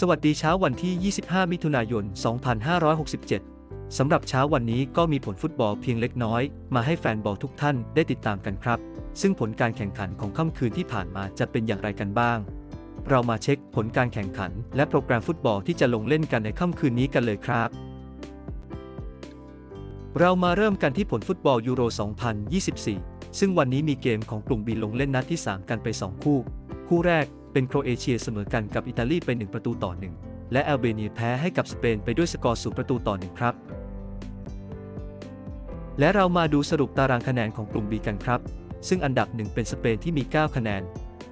สวัสดีเช้าวันที่ 25 มิถุนายน 2567 สำหรับเช้าวันนี้ก็มีผลฟุตบอลเพียงเล็กน้อย มาให้แฟนบอลทุกท่านได้ติดตามกันครับ ซึ่งผลการแข่งขันของค่ำคืนที่ผ่านมาจะเป็นอย่างไรกันบ้าง เรามาเช็คผลการแข่งขัน และโปรแกรมฟุตบอลที่จะลงเล่นกันในค่ำคืนนี้กันเลยครับ เรามาเริ่มกันที่ผลฟุตบอลยูโร 2024 ซึ่งวันนี้มีเกมของกลุ่มบีลงเล่นนัดที่ 3 กันไป 2 คู่ คู่แรก เป็นโครเอเชียเสมอกันกับอิตาลีไป 1 ประตูต่อ 1 และแอลเบเนียแพ้ให้กับสเปนไปด้วยสกอร์สูประตูต่อ 1 ครับ และเรามาดูสรุปตารางคะแนนของกลุ่ม B กันครับ ซึ่งอันดับ 1 เป็นสเปนที่มี 9 คะแนน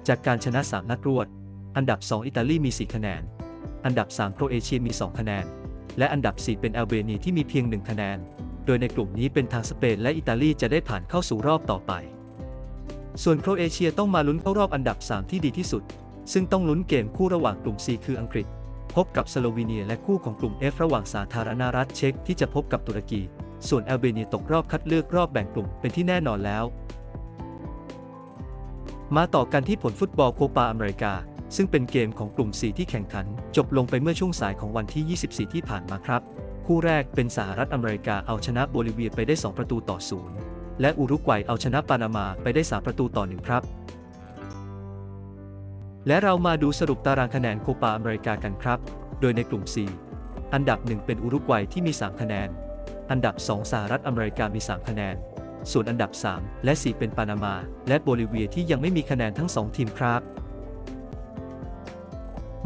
จากการชนะ 3 นัดรวด อันดับ 2 อิตาลีมี 4 คะแนน อันดับ 3 โครเอเชียมี 2 คะแนน และอันดับ 4 เป็นแอลเบเนียที่มีเพียง 1 คะแนน โดยในกลุ่มนี้เป็นทางสเปนและอิตาลีจะได้ผ่านเข้าสู่รอบต่อไปส่วนโครเอเชียต้องมาลุ้นเข้ารอบอันดับ 3 ที่ดีที่สุด ซึ่งต้องลุ้นเกมคู่ระหว่างกลุ่ม C คืออังกฤษ พบกับสโลวีเนียและคู่ของกลุ่ม F ระหว่างสาธารณรัฐเช็กที่จะพบกับตุรกี ส่วนแอลเบเนียตกรอบคัดเลือกรอบแบ่งกลุ่มเป็นที่แน่นอนแล้ว มาต่อกันที่ผลฟุตบอลโคปาอเมริกา ซึ่งเป็นเกมของกลุ่ม 4 ที่แข่งขัน จบลงไปเมื่อช่วงสายของวันที่ 24 ที่ผ่านมาครับ คู่แรกเป็นสหรัฐอเมริกาเอาชนะโบลิเวียไปได้ 2 ประตูต่อ0และอุรุกวัยเอาชนะปานามาไปได้ 3 ประตูต่อ1ครับ และเรามาดูสรุปตารางคะแนนโคปาอเมริกากันครับ โดยในกลุ่ม4อันดับ 1 เป็นอุรุกวัยที่มี 3 คะแนน อันดับ 2 สหรัฐอเมริกามี 3 คะแนน ส่วนอันดับ 3 และ 4 เป็นปานามา และโบลิเวียที่ยังไม่มีคะแนนทั้ง 2 ทีมครับ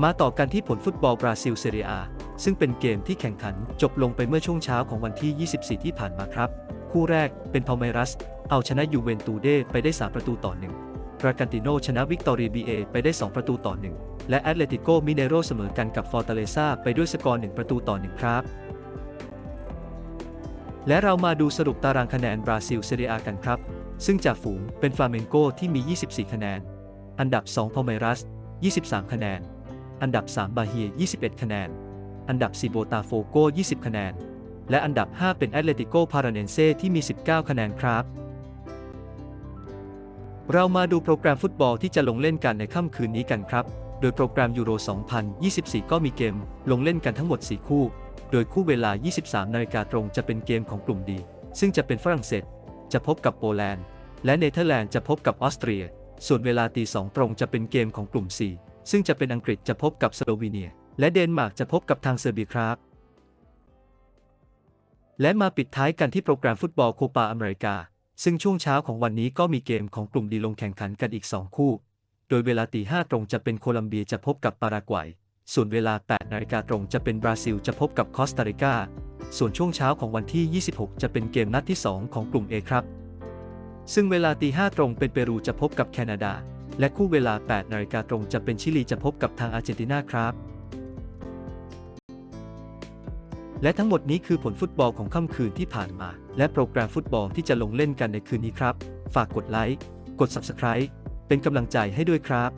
มาต่อกันที่ผลฟุตบอลบราซิลเซเรียอาซึ่งเป็นเกมที่แข่งขันจบลงไปเมื่อช่วงเช้าของวันที่ 24 ที่ผ่านมาครับ คู่แรกเป็นพาเมรัส เอาชนะยูเวนตูเดไปได้ 3 ประตูต่อ1 รากันติโนชนะวิกตอรีบีเอไปได้ 2 ประตูต่อ 1 และแอตเลติโกมิเนโรเสมอกันกับฟอร์ตาเลซาไปด้วยสกอร์ 1 ประตูต่อ 1 ครับ และเรามาดูสรุปตารางคะแนนบราซิลเซเรียอากันครับ ซึ่งจากฝูงเป็นฟลาเมนโกที่มี 24 คะแนน อันดับ 2พาเมรัส 23 คะแนน อันดับ 3 บาเฮีย 21 คะแนน อันดับ 4 โบตาโฟโก 20 คะแนน และอันดับ 5 เป็นแอตเลติโกพาราเนเซที่มี 19 คะแนนครับ เรามาดูโปรแกรมฟุตบอลที่จะลงเล่นกันในค่ำคืนนี้กันครับ โดยโปรแกรมยูโร 2024 ก็มีเกมลงเล่นกันทั้งหมด 4 คู่ โดยคู่เวลา 23 นาฬิกาตรงจะเป็นเกมของกลุ่มดี ซึ่งจะเป็นฝรั่งเศส จะพบกับโปแลนด์ และเนเธอร์แลนด์จะพบกับออสเตรีย ส่วนเวลาตี2ตรงจะเป็นเกมของกลุ่ม 4 ซึ่งจะเป็นอังกฤษจะพบกับสโลวีเนีย และเดนมาร์กจะพบกับทางเซอร์เบียครับ และมาปิดท้ายกันที่โปรแกรมฟุตบอลโคปาอเมริกา ซึ่งช่วงเช้าของวันนี้ก็มีเกมของกลุ่มดีลงแข่งขันกันอีก 2 คู่ โดยเวลาตี5ตรงจะเป็นโคลัมเบียจะพบกับปารากวัย ส่วนเวลา8นาฬิกาตรงจะเป็นบราซิลจะพบกับคอสตาริกา ส่วนช่วงเช้าของวันที่ 26 จะเป็นเกมนัดที่ 2 ของกลุ่ม A ครับ ซึ่งเวลาตี5ตรงเป็นเปรูจะพบกับแคนาดา และคู่เวลา8นาฬิกาตรงจะเป็นชิลีจะพบกับทางอาร์เจนตินาครับ และทั้งหมดนี้คือผลฟุตบอลของค่ำคืนที่ผ่านมา และโปรแกรมฟุตบอลที่จะลงเล่นกันในคืนนี้ครับ ฝากกดไลค์ กด Subscribe เป็นกำลังใจให้ด้วยครับ